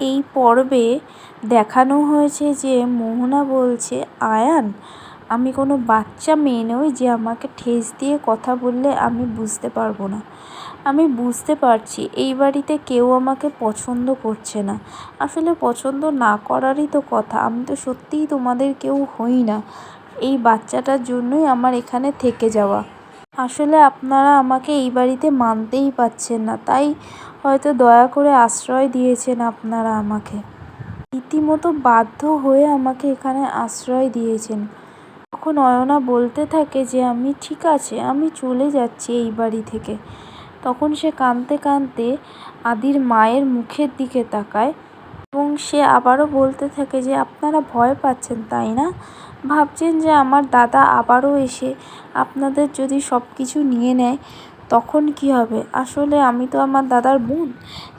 এই পর্বে দেখানো হয়েছে যে মোহনা বলছে, আয়ান, আমি কোনো বাচ্চা মেয়ে নই যে আমাকে ঠেস দিয়ে কথা বললে আমি বুঝতে পারব না। আমি বুঝতে পারছি এই বাড়িতে কেউ আমাকে পছন্দ করছে না। আসলে পছন্দ না করারই তো কথা। আমি তো সত্যিই তোমাদের কেউ হই না। এই বাচ্চাটার জন্যই আমার এখানে থেকে যাওয়া। আসলে আপনারা আমাকে এই বাড়িতে মানতেই পারছেন না, তাই হয়তো দয়া করে আশ্রয় দিয়েছেন আপনারা আমাকে। রীতিমতো বাধ্য হয়ে আমাকে এখানে আশ্রয় দিয়েছেন। তখন অয়না বলতে থাকে যে, আমি ঠিক আছে, আমি চলে যাচ্ছি এই বাড়ি থেকে, তখন সে কাঁদতে কাঁদতে আদির মায়ের মুখের দিকে তাকায়। এবং সে আবারও বলতে থাকে যে, আপনারা ভয় পাচ্ছেন, তাই না? ভাবছেন যে, আমার দাদা আবারও এসে আপনাদের যদি সব কিছু নিয়ে নেয়, তখন কি হবে? আসলে আমি তো আমার দাদার বোন,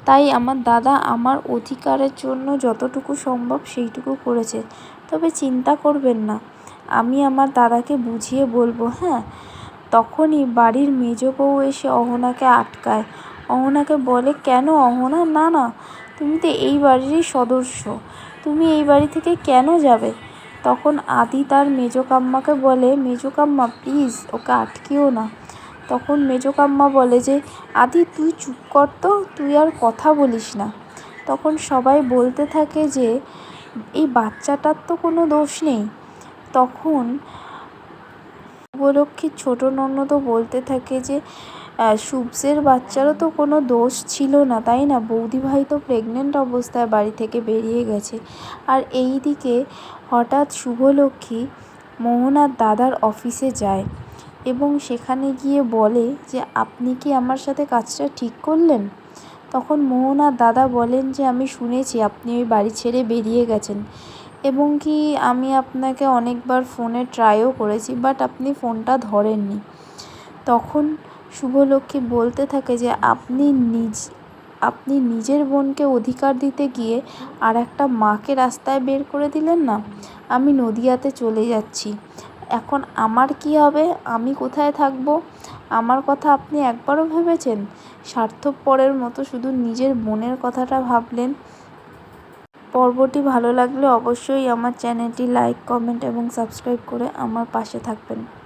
তাই আমার দাদা আমার অধিকারের জন্য যতটুকু সম্ভব সেইটুকু করেছে। তবে চিন্তা করবেন না, আমি আমার দাদাকে বুঝিয়ে বলব হ্যাঁ? তখনই বাড়ির মেজ বউ এসে অহনাকে আটকায়। অহনাকে বলে, কেন অহনা? না না তুমি তো এই বাড়িরই সদস্য। তুমি এই বাড়ি থেকে কেন যাবে? তখন আদি তার মেজো কাম্মাকে বলে, মেজো কাম্মা প্লিজ ওকে আটকিও না। তখন মেজো কাম্মা বলে যে, আদি, তুই চুপ কর তো, তুই আর কথা বলিস না। তখন সবাই বলতে থাকে যে, এই বাচ্চাটার তো কোনো দোষ নেই। তখন শুভলক্ষ্মীর ছোটো ননদও বলতে থাকে যে শুভসের বাচ্চারও তো কোনো দোষ ছিল না, তাই না? বৌদিভাই তো প্রেগনেন্ট অবস্থায় বাড়ি থেকে বেরিয়ে গেছে। আর এই দিকে হঠাৎ শুভলক্ষ্মী মোহনার দাদার অফিসে যায় এবং সেখানে গিয়ে বলে যে, আপনি কি আমার সাথে কাজটা ঠিক করলেন? তখন মোহনার দাদা বলেন যে, আমি শুনেছি আপনি ওই বাড়ি ছেড়ে বেরিয়ে গেছেন এবং কি আমি আপনাকে অনেকবার ফোনে ট্রাইও করেছি বাট আপনি ফোনটা ধরেননি। তখন শুভলক্ষ্মী বলতে থাকে যে আপনি নিজ, আপনি নিজের বোনকে অধিকার দিতে গিয়ে আর একটা মাকে রাস্তায় বের করে দিলেন না? আমি নদিয়াতে চলে যাচ্ছি। এখন আমার কি হবে? আমি কোথায় থাকব? আমার কথা আপনি একবারও ভেবেছেন? স্বার্থপরের মতো শুধু নিজের বোনের কথাটা ভাবলেন? পর্বটি ভালো লাগলে অবশ্যই আমার চ্যানেলটি লাইক, কমেন্ট এবং সাবস্ক্রাইব করে আমার পাশে থাকবেন।